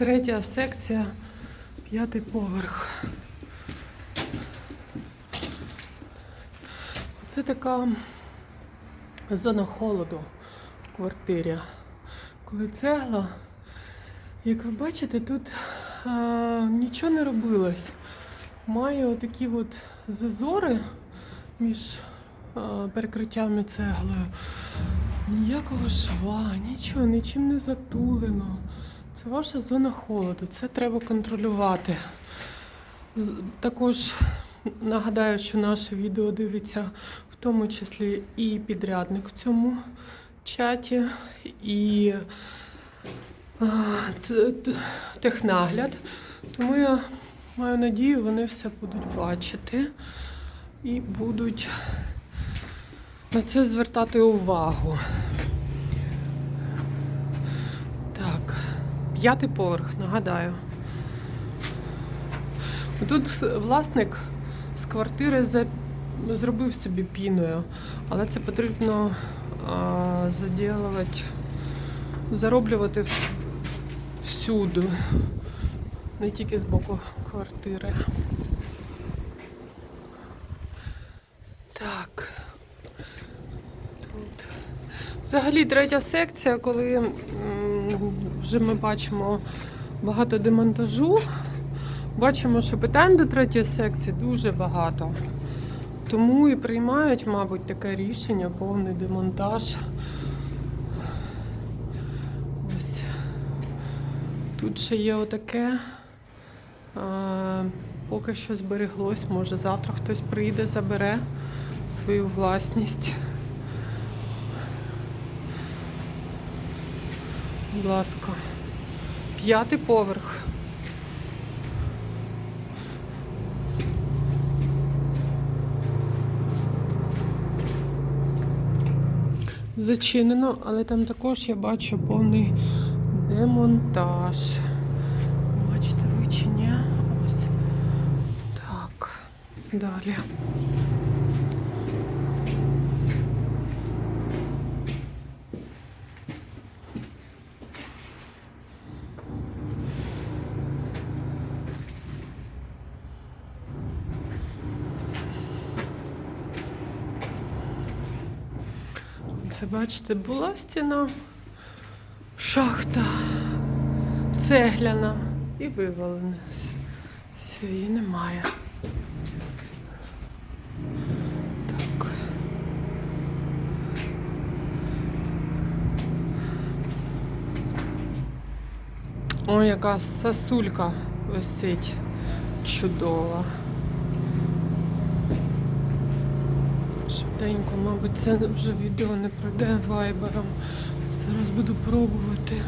Третя секція, п'ятий поверх. Це така зона холоду в квартирі. Коли цегла, як ви бачите, тут а, нічого не робилось. Має отакі от зазори між а, перекриттями цеглою. Ніякого шва, нічого, нічим не затулено. Це ваша зона холоду, це треба контролювати. Також нагадаю, що наше відео дивиться в тому числі і підрядник в цьому чаті, і технагляд. Тому я маю надію, вони все будуть бачити і будуть на це звертати увагу. Так, п'ятий поверх, нагадаю. Тут власник з квартири за... зробив собі піною, але це потрібно заділувати, зароблювати вс- всюди, не тільки з боку квартири. Так. Тут. Взагалі третя секція, коли вже ми бачимо багато демонтажу. Бачимо, що питань до третьої секції дуже багато. Тому і приймають, мабуть, таке рішення, повний демонтаж. Ось. Тут ще є отаке. Поки що збереглось, може завтра хтось прийде, забере свою власність. Будь ласка. П'ятий поверх. Зачинено, але там також я бачу повний демонтаж. Бачите ви чи ні? Ось. Так. Далі. Це бачите, була стіна, шахта, цегляна і вивалена. Все, її немає. Так. Ой, яка сосулька висить чудова. Швиденько, мабуть, це вже відео не пройде вайбером. Зараз буду пробувати.